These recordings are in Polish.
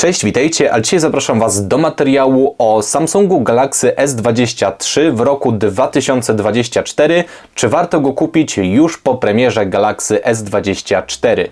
Cześć, witajcie, a dzisiaj zapraszam Was do materiału o Samsungu Galaxy S23 w roku 2024. Czy warto go kupić już po premierze Galaxy S24?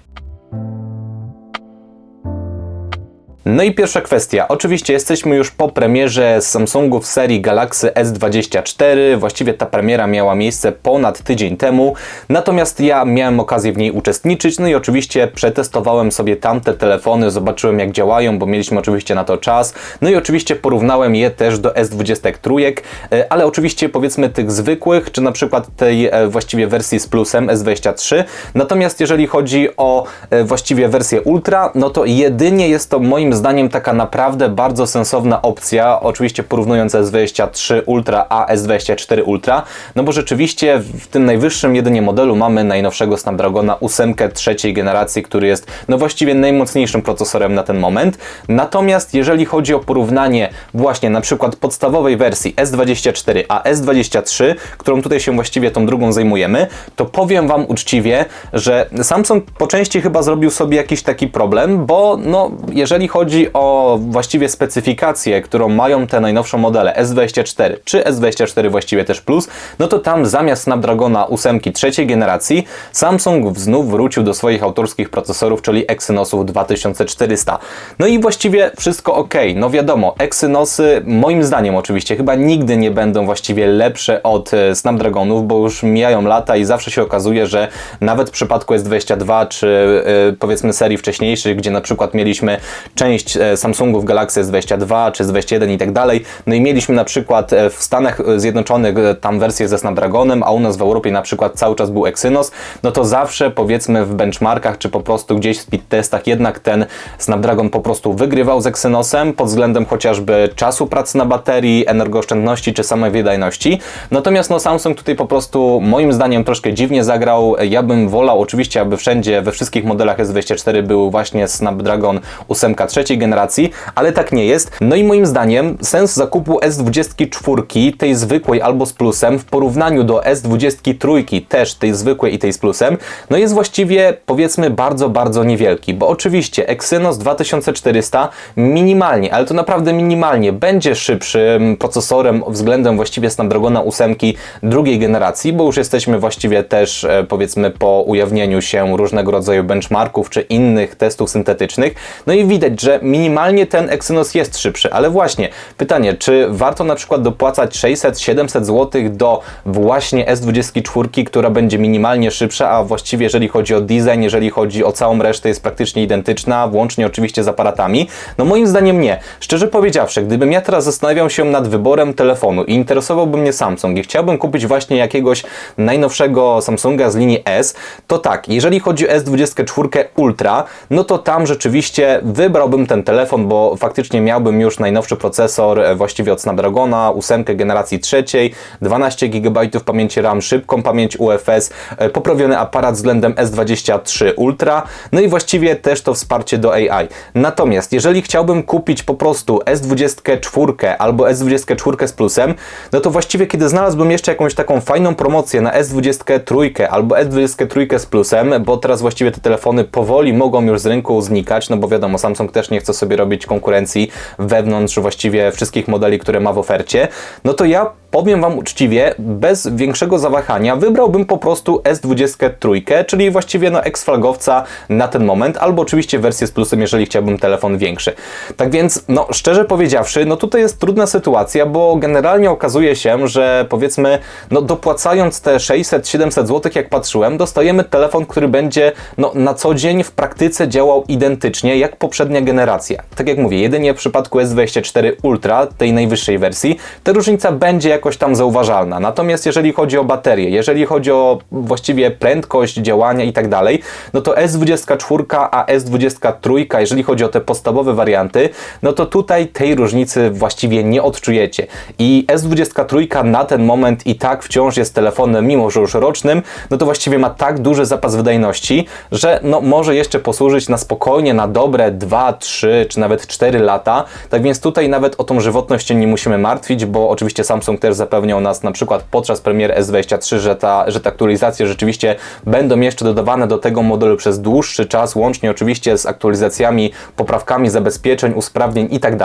No i pierwsza kwestia. Oczywiście jesteśmy już po premierze Samsungów serii Galaxy S24. Właściwie ta premiera miała miejsce ponad tydzień temu. Natomiast ja miałem okazję w niej uczestniczyć. No i oczywiście przetestowałem sobie tamte telefony, zobaczyłem jak działają, bo mieliśmy oczywiście na to czas. No i oczywiście porównałem je też do S23, e, ale oczywiście powiedzmy tych zwykłych, czy na przykład tej e, właściwie wersji z plusem S23. Natomiast jeżeli chodzi o e, właściwie wersję Ultra, no to jedynie jest to moim zdaniem taka naprawdę bardzo sensowna opcja, oczywiście porównując S23 Ultra a S24 Ultra, no bo rzeczywiście w tym najwyższym jedynie modelu mamy najnowszego Snapdragona 8 trzeciej generacji, który jest no właściwie najmocniejszym procesorem na ten moment. Natomiast jeżeli chodzi o porównanie właśnie na przykład podstawowej wersji S24 a S23, którą tutaj się właściwie tą drugą zajmujemy, to powiem Wam uczciwie, że Samsung po części chyba zrobił sobie jakiś taki problem, bo no jeżeli chodzi chodzi o właściwie specyfikację, którą mają te najnowsze modele S24 czy S24 właściwie też Plus, no to tam zamiast Snapdragona 8 trzeciej generacji Samsung znów wrócił do swoich autorskich procesorów, czyli Exynosów 2400. No i właściwie wszystko ok. No wiadomo, Exynosy moim zdaniem oczywiście chyba nigdy nie będą właściwie lepsze od e, Snapdragonów, bo już mijają lata i zawsze się okazuje, że nawet w przypadku S22 czy yy, powiedzmy serii wcześniejszych, gdzie na przykład mieliśmy część część e, Samsungów Galaxy S22 czy S21 i tak dalej. No i mieliśmy na przykład e, w Stanach Zjednoczonych e, tam wersję ze Snapdragonem, a u nas w Europie na przykład cały czas był Exynos, no to zawsze powiedzmy w benchmarkach czy po prostu gdzieś w speed testach jednak ten Snapdragon po prostu wygrywał z Exynosem pod względem chociażby czasu pracy na baterii, energooszczędności czy samej wydajności. Natomiast no Samsung tutaj po prostu moim zdaniem troszkę dziwnie zagrał. Ja bym wolał oczywiście, aby wszędzie we wszystkich modelach S24 był właśnie Snapdragon 8 3 trzeciej generacji, ale tak nie jest. No i moim zdaniem sens zakupu S24, tej zwykłej albo z plusem, w porównaniu do S23, też tej zwykłej i tej z plusem, no jest właściwie powiedzmy bardzo, bardzo niewielki, bo oczywiście Exynos 2400 minimalnie, ale to naprawdę minimalnie będzie szybszym procesorem względem właściwie Snapdragona 8 drugiej generacji, bo już jesteśmy właściwie też e, powiedzmy po ujawnieniu się różnego rodzaju benchmarków czy innych testów syntetycznych. No i widać, że minimalnie ten Exynos jest szybszy, ale właśnie pytanie, czy warto na przykład dopłacać 600-700 zł do właśnie S24, która będzie minimalnie szybsza, a właściwie jeżeli chodzi o design, jeżeli chodzi o całą resztę jest praktycznie identyczna, włącznie oczywiście z aparatami? No moim zdaniem nie. Szczerze powiedziawszy, gdybym ja teraz zastanawiał się nad wyborem telefonu i interesowałby mnie Samsung i chciałbym kupić właśnie jakiegoś najnowszego Samsunga z linii S, to tak, jeżeli chodzi o S24 Ultra, no to tam rzeczywiście wybrałbym ten telefon, bo faktycznie miałbym już najnowszy procesor e, właściwie od Snapdragona, 8 generacji trzeciej, 12 GB pamięci RAM, szybką pamięć UFS, e, poprawiony aparat względem S23 Ultra, no i właściwie też to wsparcie do AI. Natomiast jeżeli chciałbym kupić po prostu S24 albo S24 z plusem, no to właściwie kiedy znalazłbym jeszcze jakąś taką fajną promocję na S23 albo S23 z plusem, bo teraz właściwie te telefony powoli mogą już z rynku znikać, no bo wiadomo, Samsung też nie chce sobie robić konkurencji wewnątrz właściwie wszystkich modeli, które ma w ofercie, no to ja powiem Wam uczciwie, bez większego zawahania wybrałbym po prostu S23, czyli właściwie no ex-flagowca na ten moment, albo oczywiście wersję z plusem, jeżeli chciałbym telefon większy. Tak więc, no szczerze powiedziawszy, no tutaj jest trudna sytuacja, bo generalnie okazuje się, że powiedzmy, no dopłacając te 600-700 zł, jak patrzyłem, dostajemy telefon, który będzie no na co dzień w praktyce działał identycznie jak poprzednia generacja. Tak jak mówię, jedynie w przypadku S24 Ultra, tej najwyższej wersji, ta różnica będzie jakoś tam zauważalna. Natomiast jeżeli chodzi o baterię, jeżeli chodzi o właściwie prędkość działania i tak dalej, no to S24 a S23, jeżeli chodzi o te podstawowe warianty, no to tutaj tej różnicy właściwie nie odczujecie. I S23 na ten moment i tak wciąż jest telefonem, mimo że już rocznym, no to właściwie ma tak duży zapas wydajności, że no może jeszcze posłużyć na spokojnie, na dobre 2, 3 czy nawet 4 lata. Tak więc tutaj nawet o tą żywotność nie musimy martwić, bo oczywiście Samsung też też zapewniał nas na przykład podczas premiery S23, że, ta, że te aktualizacje rzeczywiście będą jeszcze dodawane do tego modelu przez dłuższy czas, łącznie oczywiście z aktualizacjami, poprawkami zabezpieczeń, usprawnień i tak.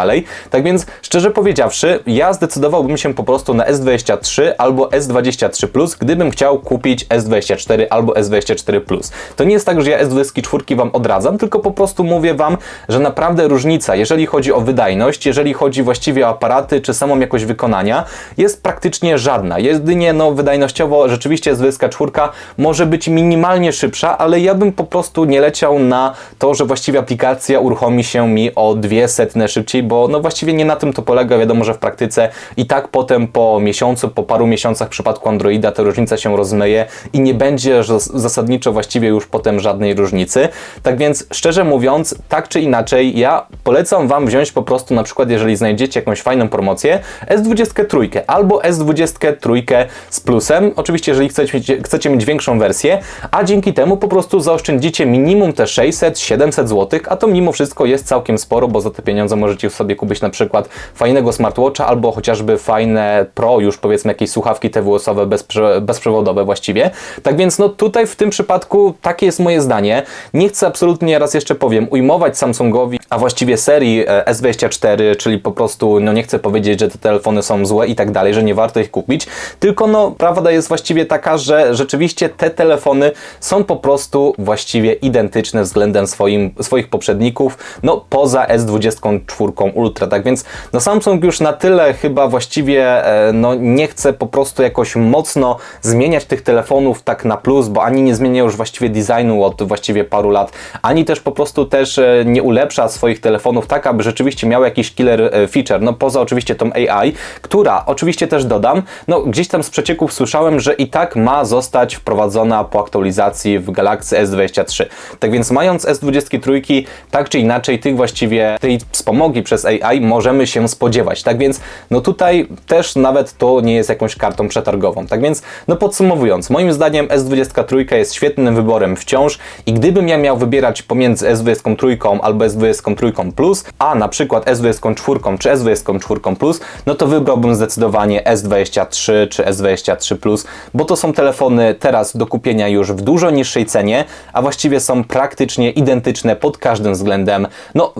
Tak więc, szczerze powiedziawszy, ja zdecydowałbym się po prostu na S23 albo S23 Plus, gdybym chciał kupić S24 albo S24 Plus. To nie jest tak, że ja S24 Wam odradzam, tylko po prostu mówię Wam, że naprawdę różnica, jeżeli chodzi o wydajność, jeżeli chodzi właściwie o aparaty, czy samą jakość wykonania, jest praktycznie żadna. Jedynie no, wydajnościowo rzeczywiście S24 może być minimalnie szybsza, ale ja bym po prostu nie leciał na to, że właściwie aplikacja uruchomi się mi o dwie setne szybciej, bo no właściwie nie na tym to polega. Wiadomo, że w praktyce i tak potem po miesiącu, po paru miesiącach w przypadku Androida ta różnica się rozmyje i nie będzie zas- zasadniczo właściwie już potem żadnej różnicy. Tak więc szczerze mówiąc, tak czy inaczej, ja polecam Wam wziąć po prostu na przykład, jeżeli znajdziecie jakąś fajną promocję, S23 albo S23 z plusem. Oczywiście, jeżeli chcecie chcecie mieć większą wersję, a dzięki temu po prostu zaoszczędzicie minimum te 600-700 zł, a to mimo wszystko jest całkiem sporo, bo za te pieniądze możecie sobie kupić na przykład fajnego smartwatcha albo chociażby fajne Pro, już powiedzmy jakieś słuchawki TWS-owe bezprze bezprzewodowe właściwie. Tak więc no tutaj w tym przypadku takie jest moje zdanie. Nie chcę absolutnie, raz jeszcze powiem, ujmować Samsungowi, a właściwie serii e, S24, czyli po prostu, no nie chcę powiedzieć, że te telefony są złe i tak dalej, że nie warto ich kupić, tylko no prawda jest właściwie taka, że rzeczywiście te telefony są po prostu właściwie identyczne względem swoim, swoich poprzedników, no poza S24 Ultra, tak więc no Samsung już na tyle chyba właściwie e, no nie chce po prostu jakoś mocno zmieniać tych telefonów tak na plus, bo ani nie zmienia już właściwie designu od właściwie paru lat, ani też po prostu też e, nie ulepsza swoich telefonów tak, aby rzeczywiście miał jakiś killer e, feature, no poza oczywiście tą AI, która oczywiście też dodam, no gdzieś tam z przecieków słyszałem, że i tak ma zostać wprowadzona po aktualizacji w Galaxy S23. Tak więc mając S23, tak czy inaczej tych właściwie, tej wspomogi przez AI możemy się spodziewać. Tak więc no tutaj też nawet to nie jest jakąś kartą przetargową. Tak więc no podsumowując, moim zdaniem S23 jest świetnym wyborem wciąż i gdybym ja miał wybierać pomiędzy S23 albo S23 Plus, a na przykład S24 czy S24 Plus, no to wybrałbym zdecydowanie S23 czy S23 Plus, bo to są telefony teraz do kupienia już w dużo niższej cenie, a właściwie są praktycznie identyczne pod każdym względem, no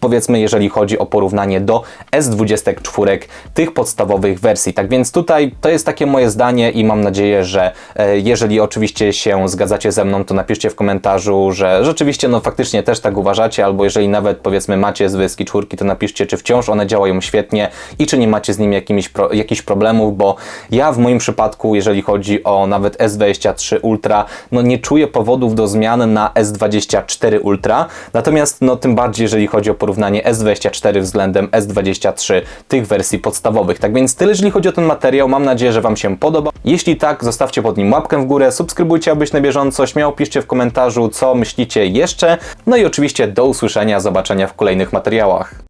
powiedzmy jeżeli chodzi o porównanie do S24 tych podstawowych wersji. Tak więc tutaj to jest takie moje zdanie i mam nadzieję, że e, jeżeli oczywiście się zgadzacie ze mną, to napiszcie w komentarzu, że rzeczywiście no faktycznie też tak uważacie, albo jeżeli nawet powiedzmy macie z wyski czwórki, to napiszcie, czy wciąż one działają świetnie i czy nie macie z nimi jakimiś pro, problemów, bo ja w moim przypadku, jeżeli chodzi o nawet S23 Ultra, no nie czuję powodów do zmian na S24 Ultra, natomiast no tym bardziej, jeżeli chodzi o porównanie S24 względem S23 tych wersji podstawowych. Tak więc tyle, jeżeli chodzi o ten materiał. Mam nadzieję, że Wam się podoba. Jeśli tak, zostawcie pod nim łapkę w górę, subskrybujcie, aby być na bieżąco. Śmiało piszcie w komentarzu, co myślicie jeszcze. No i oczywiście do usłyszenia, zobaczenia w kolejnych materiałach.